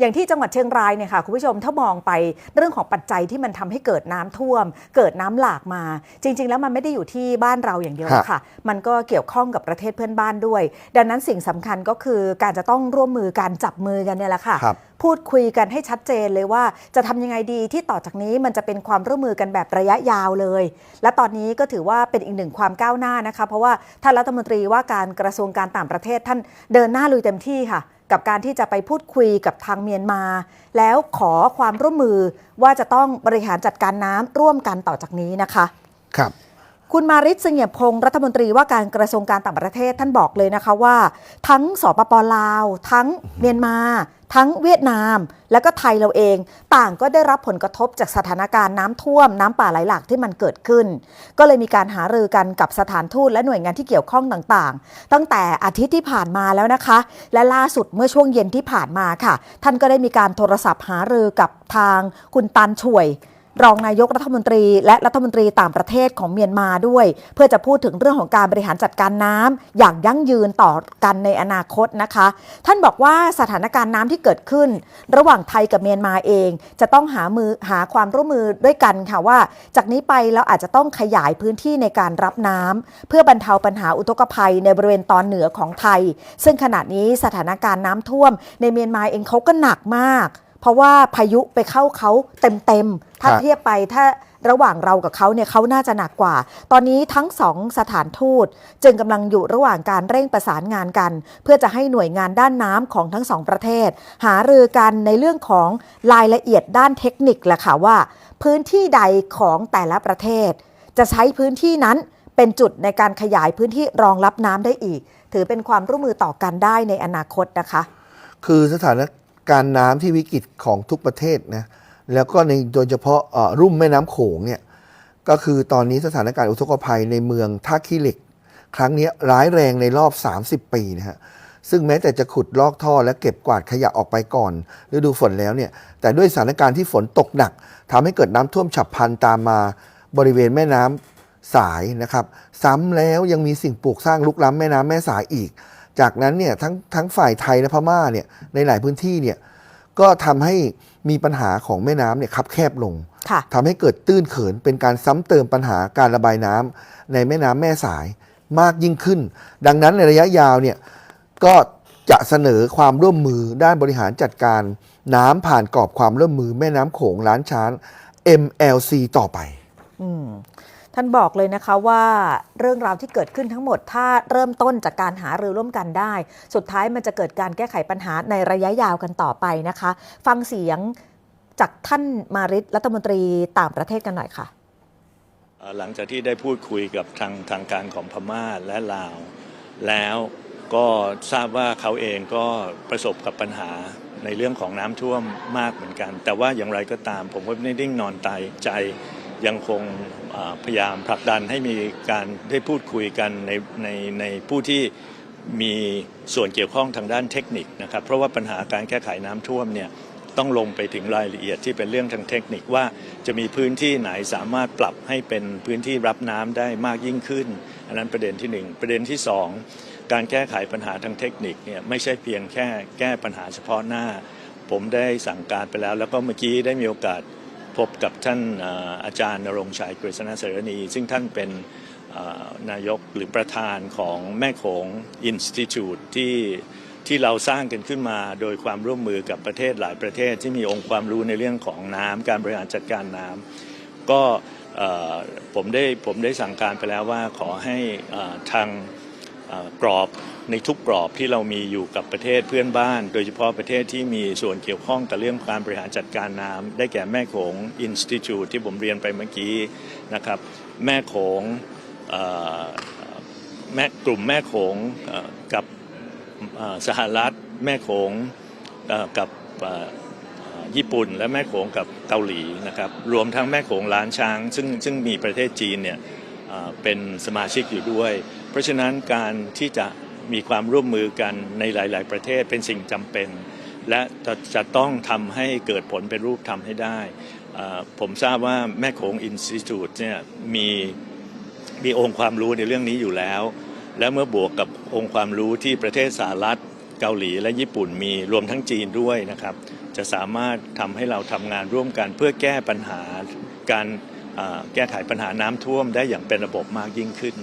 อย่างที่จังหวัดเชียงรายเนี่ยค่ะคุณผู้ชมถ้ามองไปเรื่องของปัจจัยที่มันทำให้เกิดน้ำท่วม เกิดน้ำหลากมา จริง ๆ แล้วมันไม่ได้อยู่ที่บ้านเราอย่างเดียวครับค่ะ มันก็เกี่ยวข้องกับประเทศเพื่อนบ้านด้วย ดังนั้นสิ่งสำคัญก็คือการจะต้องร่วมมือการจับมือกันเนี่ยแหละค่ะครับพูดคุยกันให้ชัดเจนเลยว่าจะทำยังไงดีที่ต่อจากนี้มันจะเป็นความร่วมมือกันแบบระยะยาวเลย และตอนนี้ก็ถือว่าเป็นอีกหนึ่งความก้าวหน้านะคะ เพราะว่าท่านรัฐมนตรีว่าการกระทรวงการต่างประเทศท่านเดินหน้าลุยเต็มที่ค่ะ กับการที่จะไปพูดคุยกับทางเมียนมา แล้วขอความร่วมมือว่าจะต้องบริหารจัดการน้ำร่วมกันต่อจากนี้นะคะ ครับ คุณมาริศเสงี่ยมพงศ์รัฐมนตรีว่าการกระทรวงการต่างประเทศท่านบอกเลยนะคะว่า ทั้งสปปลาว ทั้งเมียนมา ทั้งเวียดนาม และก็ไทยเราเอง ต่างก็ได้รับผลกระทบจากสถานการณ์น้ำท่วม น้ำป่าไหลหลากที่มันเกิดขึ้น ก็เลยมีการหารือกันกับสถานทูตและหน่วยงานที่เกี่ยวข้องต่างๆ ตั้งแต่อาทิตย์ที่ผ่านมาแล้วนะคะ และล่าสุดเมื่อช่วงเย็นที่ผ่านมาค่ะ ท่านก็ได้มีการโทรศัพท์หารือกับทางคุณตันช่วย รองนายกรัฐมนตรี และรัฐมนตรีต่างประเทศของเมียนมาด้วย เพื่อจะพูดถึงเรื่องของการบริหารจัดการน้ำอย่างยั่งยืนต่อกันในอนาคตนะคะ ท่านบอกว่าสถานการณ์น้ำที่เกิดขึ้น ระหว่างไทยกับเมียนมาเอง จะต้องหามือหาความร่วมมือด้วยกันค่ะว่า จากนี้ไปเราอาจจะต้องขยายพื้นที่ในการรับน้ำเพื่อบรรเทาปัญหาอุทกภัยในบริเวณตอนเหนือของไทย ซึ่งขณะนี้สถานการณ์น้ำท่วม ในเมียนมาเองเขาก็หนักมาก เพราะว่าพายุไปเข้าเขาเต็มๆ ถ้าครับ เทียบไปถ้าระหว่างเรากับเขาเนี่ยเขาน่าจะหนักกว่า ตอนนี้ทั้งสองสถานทูต จึงกำลังอยู่ระหว่างการเร่งประสานงานกัน เพื่อจะให้หน่วยงานด้านน้ำของทั้งสองประเทศ หารือกันในเรื่องของรายละเอียดด้านเทคนิคแหละค่ะว่า พื้นที่ใดของแต่ละประเทศ จะใช้พื้นที่นั้นเป็นจุดในการขยายพื้นที่รองรับน้ำได้อีก ถือเป็นความร่วมมือต่อกันได้ในอนาคตนะคะ คือสถาน การน้ำที่วิกฤตของทุกประเทศนะแล้วก็ในโดยเฉพาะรุ่มแม่น้ำโขงเนี่ยก็คือตอนนี้สถานการณ์อุทกภัยในเมืองท่าขี้เหล็ก ครั้งนี้ร้ายแรงในรอบ 30 ปีนะฮะซึ่งแม้แต่จะขุดลอกท่อและเก็บกวาดขยะออกไปก่อนฤดูฝนแล้วเนี่ยแต่ด้วยสถานการณ์ที่ฝนตกหนักทำให้เกิดน้ำท่วมฉับพลันตามมาบริเวณแม่น้ำสายนะครับ ซ้ำแล้วยังมีสิ่งปลูกสร้างลุกล้ำแม่น้ำแม่สายอีก จากนั้นเนี่ยทั้งทั้งฝ่ายไทยและพม่าเนี่ยในหลายพื้นที่เนี่ยก็ทำให้มีปัญหาของแม่น้ำเนี่ยคับแคบลงค่ะทำให้เกิดตื้นเขินเป็นการซ้ำเติมปัญหาการระบายน้ำในแม่น้ำแม่สายมากยิ่งขึ้น ดังนั้นในระยะยาวเนี่ยก็จะเสนอความร่วมมือด้านบริหารจัดการน้ำผ่านกรอบความร่วมมือแม่น้ำโขงล้านช้าง MLC ต่อไปอืม ท่านบอกเลยนะคะว่าเรื่องราวที่เกิดขึ้นทั้งหมด ถ้าเริ่มต้นจากการหารือร่วมกันได้ สุดท้ายมันจะเกิดการแก้ไขปัญหาในระยะยาวกันต่อไปนะคะ ฟังเสียงจากท่านมาริศรัฐมนตรีต่างประเทศกันหน่อยค่ะเอ่อหลังจากที่ได้พูดคุยกับทางทางการของพม่าและลาว แล้วก็ทราบว่าเขาเองก็ประสบกับปัญหาในเรื่องของน้ำท่วมมากเหมือนกัน แต่ว่าอย่างไรก็ตามผมก็ไม่ได้นิ่งนอนตายใจ ยังคงพยายามผลักดันให้มีการได้พูดคุยกันในในในผู้ที่มีส่วนเกี่ยวข้องทางด้านเทคนิคนะครับ เพราะว่าปัญหาการแก้ไขน้ำท่วมเนี่ยต้องลงไปถึงรายละเอียดที่เป็นเรื่องทางเทคนิคว่าจะมีพื้นที่ไหนสามารถปรับให้เป็นพื้นที่รับน้ำได้มากยิ่งขึ้น อันนั้นประเด็นที่หนึ่งประเด็นที่สองการแก้ไขปัญหาทางเทคนิคเนี่ยไม่ใช่เพียงแค่แก้ปัญหาเฉพาะหน้า ผมได้สั่งการไปแล้ว แล้วก็เมื่อกี้ได้มีโอกาส พบกับท่านอาจารย์นรงชัยกฤษณเสรณี ซึ่งท่านเป็นนายกหรือประธานของแม่โขงอินสติทูตที่ที่เราสร้างกันขึ้นมาโดยความร่วมมือกับประเทศหลายประเทศที่มีองค์ความรู้ในเรื่องของน้ำการบริหารจัดการน้ำก็ผมได้ผมได้สั่งการไปแล้วว่าขอให้ทางกรอบ ในทุกกรอบที่เรามีอยู่กับประเทศเพื่อนบ้าน โดยเฉพาะประเทศที่มีส่วนเกี่ยวข้องกับเรื่องการบริหารจัดการน้ำได้แก่แม่โขงอินสติทูตที่ผมเรียนไปเมื่อกี้นะครับแม่โขงแม่กลุ่มแม่โขงกับสหรัฐ แม่โขงกับญี่ปุ่น และแม่โขงกับเกาหลีนะครับรวมทั้งแม่โขงล้านช้าง ซึ่งซึ่งมีประเทศจีนเนี่ยเป็นสมาชิกอยู่ด้วย เพราะฉะนั้นการที่จะ มีความร่วมมือกันในหลาย ๆ ประเทศเป็นสิ่งจำเป็น และจะจะต้องทำให้เกิดผลเป็นรูปธรรมให้ได้ ผมทราบว่าแม่โขงอินสติทูตเนี่ยมีมีองค์ความรู้ในเรื่องนี้อยู่แล้ว และเมื่อบวกกับองค์ความรู้ที่ประเทศสหรัฐเกาหลีและญี่ปุ่นมีรวมทั้งจีนด้วยนะครับ จะสามารถทำให้เราทำงานร่วมกันเพื่อแก้ปัญหาการแก้ไขปัญหาน้ำท่วมได้อย่างเป็นระบบมากยิ่งขึ้น